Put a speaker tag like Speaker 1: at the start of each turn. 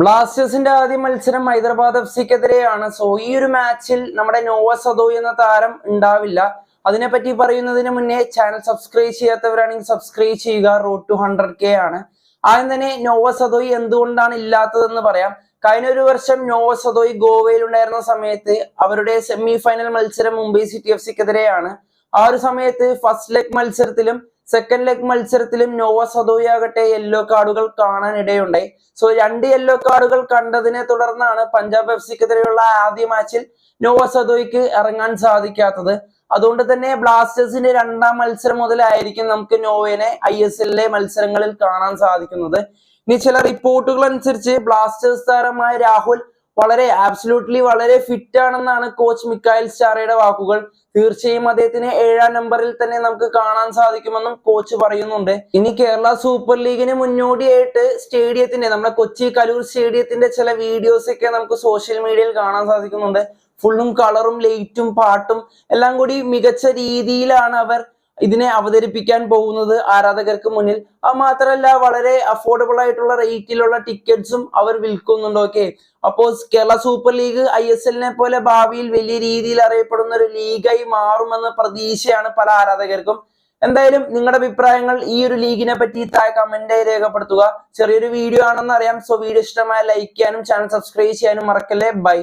Speaker 1: ബ്ലാസ്റ്റേഴ്സിന്റെ ആദ്യ മത്സരം ഹൈദരാബാദ് എഫ് സിക്കെതിരെയാണ് സോ ഈ ഒരു മാച്ചിൽ നമ്മുടെ നോവ സദോ എന്ന താരം ഉണ്ടാവില്ല. അതിനെപ്പറ്റി പറയുന്നതിന് മുന്നേ ചാനൽ സബ്സ്ക്രൈബ് ചെയ്യാത്തവരാണെങ്കിൽ സബ്സ്ക്രൈബ് ചെയ്യുക. റോഡ് ടു ഹൺഡ്രഡ് കെ ആണ്. ആദ്യം തന്നെ നോവ സദോയ് എന്തുകൊണ്ടാണ് ഇല്ലാത്തതെന്ന് പറയാം. കഴിഞ്ഞ ഒരു വർഷം നോവ സദോയ് ഗോവയിൽ ഉണ്ടായിരുന്ന സമയത്ത് അവരുടെ സെമി ഫൈനൽ മത്സരം മുംബൈ സിറ്റി എഫ് സിക്കെതിരെയാണ് ആ ഒരു സമയത്ത് ഫസ്റ്റ് ലെഗ് മത്സരത്തിലും സെക്കൻഡ് ലെഗ് മത്സരത്തിലും നോവ സദോയാകട്ടെ യെല്ലോ കാർഡുകൾ കാണാൻ ഇടയുണ്ടായി സോ രണ്ട് യെല്ലോ കാർഡുകൾ കണ്ടതിനെ തുടർന്നാണ് പഞ്ചാബ് എഫ് സിക്കെതിരെയുള്ള ആദ്യ മാച്ചിൽ നോവ സദോയ്ക്ക് ഇറങ്ങാൻ സാധിക്കാത്തത്. അതുകൊണ്ട് തന്നെ ബ്ലാസ്റ്റേഴ്സിന്റെ രണ്ടാം മത്സരം മുതലായിരിക്കും നമുക്ക് നോവേനെ ഐ എസ് എല്ലിലെ മത്സരങ്ങളിൽ കാണാൻ സാധിക്കുന്നത്. ഇനി ചില റിപ്പോർട്ടുകൾ അനുസരിച്ച് ബ്ലാസ്റ്റേഴ്സ് താരമായ രാഹുൽ വളരെ ആബ്സലൂട്ട്ലി വളരെ ഫിറ്റ് ആണെന്നാണ് കോച്ച് മിക്കായൽ സ്റ്റാറയുടെ വാക്കുകൾ. തീർച്ചയായും അദ്ദേഹത്തിന് ഏഴാം നമ്പറിൽ തന്നെ നമുക്ക് കാണാൻ സാധിക്കുമെന്നും കോച്ച് പറയുന്നുണ്ട്. ഇനി കേരള സൂപ്പർ ലീഗിന് മുന്നോടിയായിട്ട് സ്റ്റേഡിയത്തിന്റെ നമ്മുടെ കൊച്ചി കലൂർ സ്റ്റേഡിയത്തിന്റെ ചില വീഡിയോസ് ഒക്കെ നമുക്ക് സോഷ്യൽ മീഡിയയിൽ കാണാൻ സാധിക്കുന്നുണ്ട്. ഫുള്ളും കളറും ലൈറ്റും പാട്ടും എല്ലാം കൂടി മികച്ച രീതിയിലാണ് അവർ ഇതിനെ അവതരിപ്പിക്കാൻ പോകുന്നത് ആരാധകർക്ക് മുന്നിൽ. അത് മാത്രമല്ല വളരെ അഫോർഡബിൾ ആയിട്ടുള്ള റേറ്റിലുള്ള ടിക്കറ്റ്സും അവർ വിൽക്കുന്നുണ്ട് ഓക്കെ അപ്പോൾ Kerala super league I S എല്ലിനെ പോലെ ഭാവിയിൽ വലിയ രീതിയിൽ അറിയപ്പെടുന്ന ഒരു ലീഗായി മാറുമെന്ന പ്രതീക്ഷയാണ് പല ആരാധകർക്കും. എന്തായാലും നിങ്ങളുടെ അഭിപ്രായങ്ങൾ ഈ ഒരു ലീഗിനെ പറ്റി താഴെ കമന്റായി രേഖപ്പെടുത്തുക. ചെറിയൊരു വീഡിയോ ആണെന്ന് അറിയാം സോ വീഡിയോ ഇഷ്ടമായ ലൈക്ക് ചെയ്യാനും ചാനൽ സബ്സ്ക്രൈബ് ചെയ്യാനും മറക്കല്ലേ? ബൈ